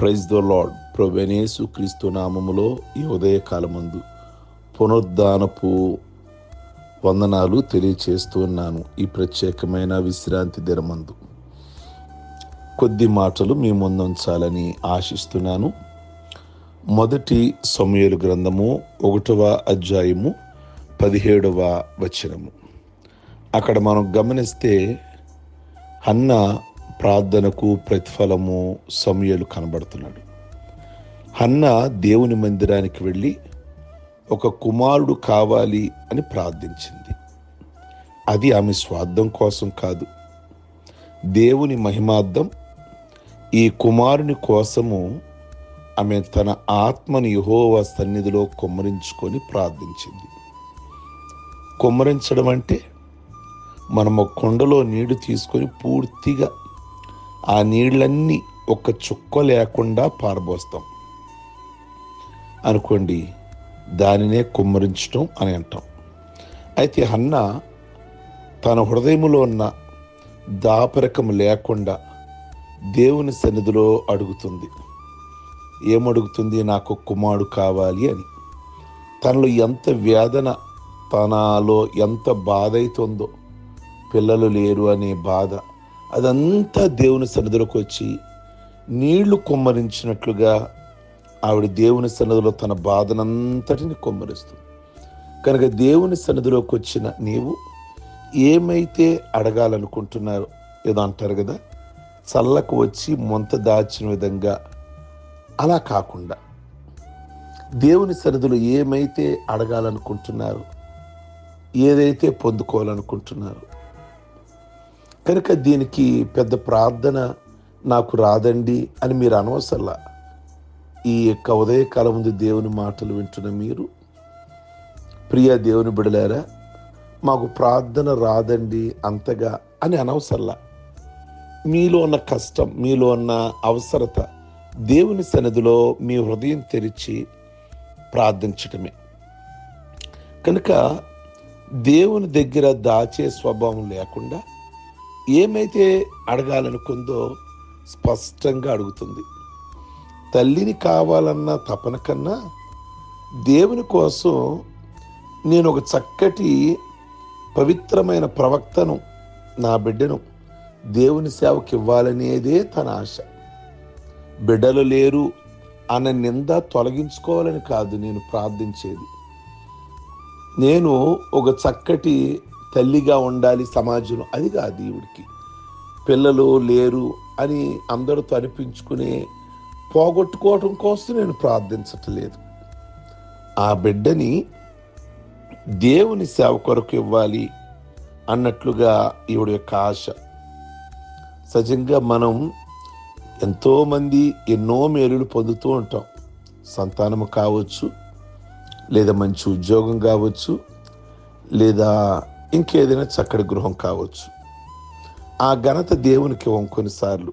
Praise the lord ప్రొవెనేసు క్రీస్తు నామములో ఈ ఉదయకాలమందు పునరుద్ధానపు వందనాలు తెలియచేస్తున్నాను ఈ ప్రత్యేకమైన విశ్రాంతి దినమందు. కొద్ది మాటలు మీ ముందుంచాలని ఆశిస్తున్నాను. మొదటి సమయలు గ్రంథము ఒకటవ అధ్యాయము పదిహేడవ వచనము. అక్కడ మనం గమనిస్తే అన్న ప్రార్థనకు ప్రతిఫలము సమయలు కనబడుతున్నాడు. హన్న దేవుని మందిరానికి వెళ్ళి ఒక కుమారుడు కావాలి అని ప్రార్థించింది. అది ఆమె స్వార్థం కోసం కాదు. దేవుని మహిమార్థం ఈ కుమారుని కోసము ఆమె తన ఆత్మను యహోవ సన్నిధిలో కుమ్మరించుకొని ప్రార్థించింది. కుమ్మరించడం అంటే మనం ఒక కుండలో తీసుకొని పూర్తిగా ఆ నీళ్ళన్నీ ఒక్క చుక్క లేకుండా పారబోస్తాం. అనుకోండి దానినే కుమ్మరించటం అని అంటాం. అయితే హన్న తన హృదయములో ఉన్న దాపరకం లేకుండా దేవుని సన్నిధిలో అడుగుతుంది. ఏమడుగుతుంది? నాకు కుమారుడు కావాలి అని. తనలో ఎంత వేదన తనలో ఎంత బాధ అవుతుందో పిల్లలు లేరు అనే బాధ అదంతా దేవుని సన్నిధిలోకి వచ్చి నీళ్ళు కుమ్మరించినట్లుగా ఆవిడ దేవుని సన్నిధిలో తన బాధనంతటిని కుమ్మరిస్తుంది. కనుక దేవుని సన్నిధిలోకి వచ్చిన నీవు ఏమైతే అడగాలనుకుంటున్నారో ఏదో అంటారు కదా చల్లకు వచ్చి మొంత దాచిన విధంగా అలా కాకుండా దేవుని సన్నిధిలో ఏమైతే అడగాలనుకుంటున్నారో ఏదైతే పొందుకోవాలనుకుంటున్నారో కనుక దీనికి పెద్ద ప్రార్థన నాకు రాదండి అని మీరు అనవసరలా. ఈ యొక్క ఉదయకాలం ముందు దేవుని మాటలు వింటున్న మీరు ప్రియ దేవుని బిడలేరా మాకు ప్రార్థన రాదండి అంతగా అని అనవసరలా. మీలో ఉన్న కష్టం మీలో ఉన్న అవసరత దేవుని సన్నిధిలో మీ హృదయం తెరిచి ప్రార్థించటమే. కనుక దేవుని దగ్గర దాచే స్వభావం లేకుండా ఏమైతే అడగాలనుకుందో స్పష్టంగా అడుగుతుంది. తల్లిని కావాలన్న తపన కన్నా దేవుని కోసం నేను ఒక చక్కటి పవిత్రమైన ప్రవక్తను నా బిడ్డను దేవుని సేవకి ఇవ్వాలనేదే తన ఆశ. బిడ్డలు లేరు అన్న నింద తొలగించుకోవాలని కాదు నేను ప్రార్థించేది. నేను ఒక చక్కటి తల్లిగా ఉండాలి సమాజంలో. అది కాదు దేవుడికి. పిల్లలు లేరు అని అందరితో అనిపించుకునే పోగొట్టుకోవటం కోసం నేను ప్రార్థించట్లేదు. ఆ బిడ్డని దేవుని సేవ కొరకు ఇవ్వాలి అన్నట్లుగా ఈవిడ యొక్క ఆశ. సహజంగా మనం ఎంతోమంది ఎన్నో మేలులు పొందుతూ ఉంటాం. సంతానము కావచ్చు లేదా మంచి ఉద్యోగం కావచ్చు లేదా ఇంకేదైనా చక్కటి గృహం కావచ్చు. ఆ ఘనత దేవునికి ఇవ్వం కొన్నిసార్లు.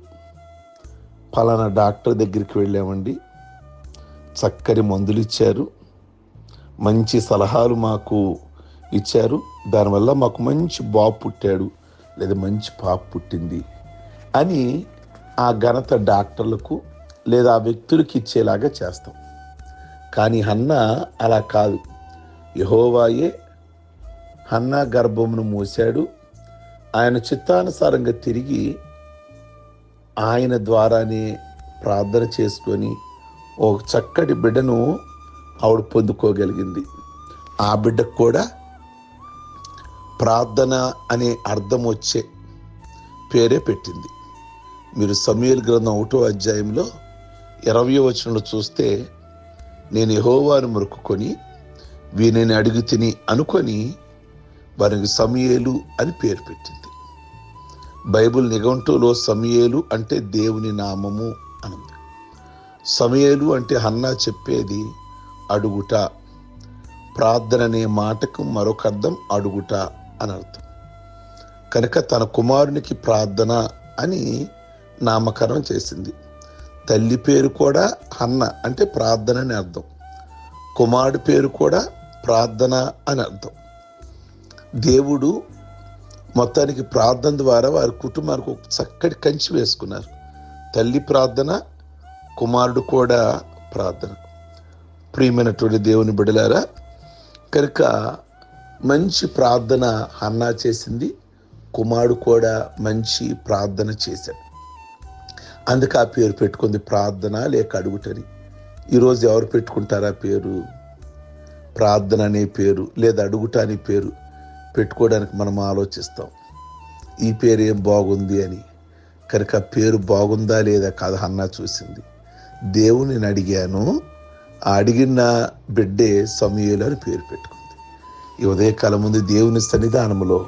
ఫలానా డాక్టర్ దగ్గరికి వెళ్ళామండి. చక్కటి మందులు ఇచ్చారు. మంచి సలహాలు మాకు ఇచ్చారు. దానివల్ల మాకు మంచి బాబు పుట్టాడు. లేదా మంచి పాప పుట్టింది అని ఆ ఘనత డాక్టర్లకు లేదా ఆ వ్యక్తులకి ఇచ్చేలాగా చేస్తాం. కానీ అన్న అలా కాదు. యహోవాయే హన్నా గర్భమును మూశాడు. ఆయన చిత్తానుసారంగా తిరిగి ఆయన ద్వారానే ప్రార్థన చేసుకొని ఒక చక్కటి బిడ్డను ఆవిడ పొందుకోగలిగింది. ఆ బిడ్డకు కూడా ప్రార్థన అనే అర్థం వచ్చే పేరే పెట్టింది. మీరు సమీల్ గ్రంథం ఒకటో అధ్యాయంలో ఇరవై వచనంలో చూస్తే నేను యహోవాను మొరుక్కుని వీనిని అడుగు తిని అనుకొని వారికి సమయేలు అని పేరు పెట్టింది. బైబిల్ నిఘంటులో సమయేలు అంటే దేవుని నామము అనుంది. సమయేలు అంటే హన్నా చెప్పేది అడుగుట ప్రార్థన అనే మాటకు మరొక అర్థం అడుగుట అని అర్థం. కనుక తన కుమారునికి ప్రార్థన అని నామకరణం చేసింది. తల్లి పేరు కూడా హన్న అంటే ప్రార్థన అని అర్థం. కుమారుడి పేరు కూడా ప్రార్థన అని అర్థం. దేవుడు మొత్తానికి ప్రార్థన ద్వారా వారి కుటుంబానికి ఒక చక్కటి కంచి వేసుకున్నారు. తల్లి ప్రార్థన కుమారుడు కూడా ప్రార్థన. ప్రియమైనటువంటి దేవుని బిడలారా కనుక మంచి ప్రార్థన అన్నా చేసింది కుమారుడు కూడా మంచి ప్రార్థన చేశాడు. అందుకే ఆ పేరు పెట్టుకుంది ప్రార్థన లేక అడుగుటని. ఈరోజు ఎవరు పెట్టుకుంటారా పేరు? ప్రార్థన అనే పేరు లేదా అడుగుట అనే పేరు? పెట్టుకోవడానికి మనం ఆలోచిస్తాం. ఈ పేరు ఏం బాగుంది అని. కనుక పేరు బాగుందా లేదా కథ అన్నా చూసింది. దేవుని అడిగాను. ఆ అడిగిన బిడ్డే సమయలు అని పేరు పెట్టుకుంది. ఈ ఉదయకాలం ముందు దేవుని సన్నిధానంలో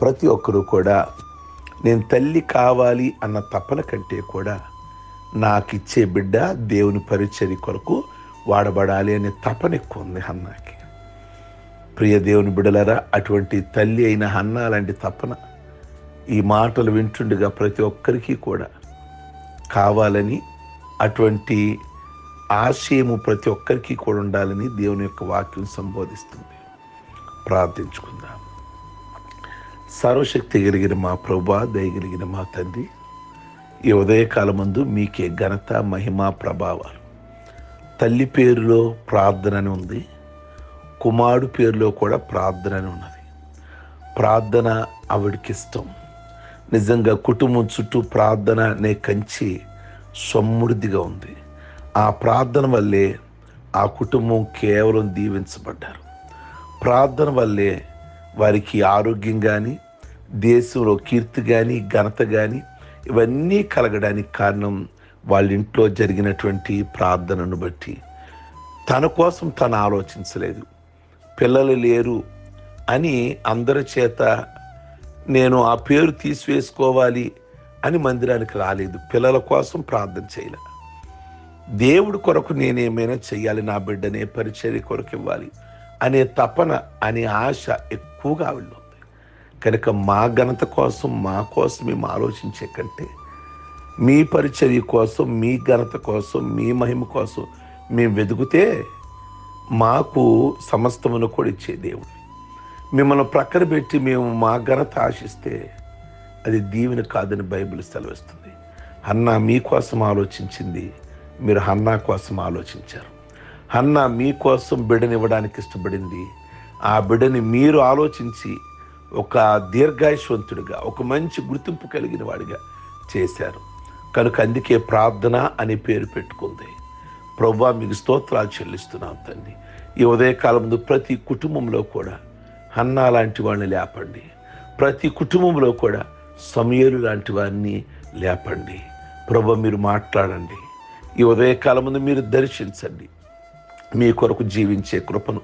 ప్రతి ఒక్కరూ కూడా నేను తల్లి కావాలి అన్న తపన కంటే కూడా నాకు ఇచ్చే బిడ్డ దేవుని పరిచర్య కొరకు వాడబడాలి అనే తపన ఎక్కువ ఉంది అన్నాకి. ప్రియ దేవుని బిడలరా అటువంటి తల్లి అయిన హన్నా లాంటి తపన ఈ మాటలు వింటుండగా ప్రతి ఒక్కరికి కూడా కావాలని అటువంటి ఆశయము ప్రతి ఒక్కరికి కూడా ఉండాలని దేవుని యొక్క వాక్యం సంబోధిస్తుంది. ప్రార్థించుకుందాం. సర్వశక్తి కలిగిన మా ప్రభా దయగలిగిన మా తండ్రి ఈ ఉదయకాలమందు మీకే ఘనత మహిమ ప్రభావాలు. తల్లి పేరులో ప్రార్థన అని ఉంది. కుమారుడు పేరులో కూడా ప్రార్థన అని ఉన్నది. ప్రార్థన ఆవిడకి ఇష్టం నిజంగా కుటుంబం చుట్టూ ప్రార్థన అనే కంచి సమృద్ధిగా ఉంది. ఆ ప్రార్థన వల్లే ఆ కుటుంబం కేవలం దీవించబడ్డారు. ప్రార్థన వల్లే వారికి ఆరోగ్యం కానీ దేశంలో కీర్తి కానీ ఘనత కానీ ఇవన్నీ కలగడానికి కారణం వాళ్ళ ఇంట్లో జరిగినటువంటి ప్రార్థనను బట్టి. తన కోసం తను ఆలోచించలేదు. పిల్లలు లేరు అని అందరి చేత నేను ఆ పేరు తీసివేసుకోవాలి అని మందిరానికి రాలేదు. పిల్లల కోసం ప్రార్థన చేయలే. దేవుడి కొరకు నేనేమైనా చెయ్యాలి నా బిడ్డనే పరిచర్య కొరకు ఇవ్వాలి అనే తపన అనే ఆశ ఎక్కువగా ఉంది. కనుక మా ఘనత కోసం మా కోసం మేము ఆలోచించే కంటే మీ పరిచర్య కోసం మీ ఘనత కోసం మీ మహిమ కోసం మేము వెతుకుతే మాకు సమస్తమును కూడా ఇచ్చే దేవుడు. మిమ్మల్ని ప్రక్కన పెట్టి మేము మా ఘనత ఆశిస్తే అది దీవెన కాదని బైబిల్ సెలవిస్తుంది. హన్నా మీకోసం ఆలోచించింది మీరు హన్నా కోసం ఆలోచించారు. అన్న మీకోసం బిడ్డనివ్వడానికి ఇష్టపడింది. ఆ బిడ్డని మీరు ఆలోచించి ఒక దీర్ఘాయుష్వంతుడిగా ఒక మంచి గుర్తింపు కలిగిన వాడిగా చేశారు. కనుక అందుకే ప్రార్థన అనే పేరు పెట్టుకుంది. ప్రభా మీకు స్తోత్రాలు చెల్లిస్తున్నాం తండ్రి ఈ ఉదయకాలం ముందు ప్రతి కుటుంబంలో కూడా అన్న లాంటి వాడిని లేపండి. ప్రతి కుటుంబంలో కూడా సమయలు లాంటి వారిని లేపండి. ప్రభ మీరు మాట్లాడండి. ఈ ఉదయకాలం ముందు మీరు దర్శించండి. మీ కొరకు జీవించే కృపను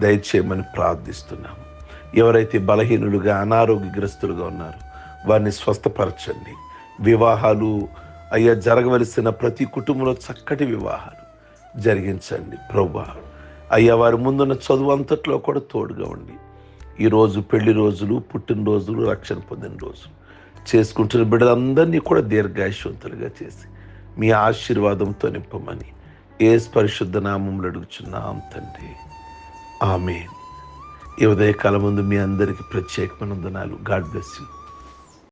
దయచేయమని ప్రార్థిస్తున్నాము. ఎవరైతే బలహీనులుగా అనారోగ్యగ్రస్తులుగా ఉన్నారో వారిని స్వస్థపరచండి. వివాహాలు అయ్యా జరగవలసిన ప్రతి కుటుంబంలో చక్కటి వివాహాలు జరిగించండి. ప్రభా అయ్యా వారి ముందున్న చదువు అంతట్లో కూడా తోడుగా ఉండి ఈరోజు పెళ్ళి రోజులు పుట్టినరోజులు రక్షణ పొందిన రోజులు చేసుకుంటున్న బిడ్డలందరినీ కూడా దీర్ఘాయుషవంతులుగా చేసి మీ ఆశీర్వాదంతో నింపమని ఏ పరిశుద్ధ నామంలో అడుగుచున్నాం తండ్రి. ఆమె ఈ ఉదయకాలం ముందు మీ అందరికీ ప్రత్యేకమైన వందనాలు. God bless you.